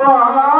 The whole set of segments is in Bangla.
পাহাড়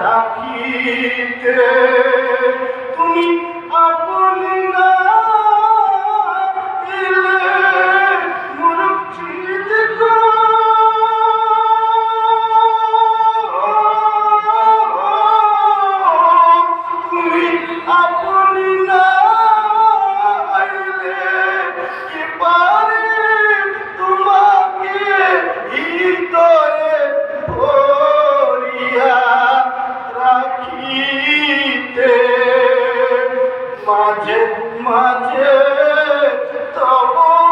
রাখিতে। তুমি মাঝে তবু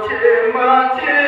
মাঝে মাঝে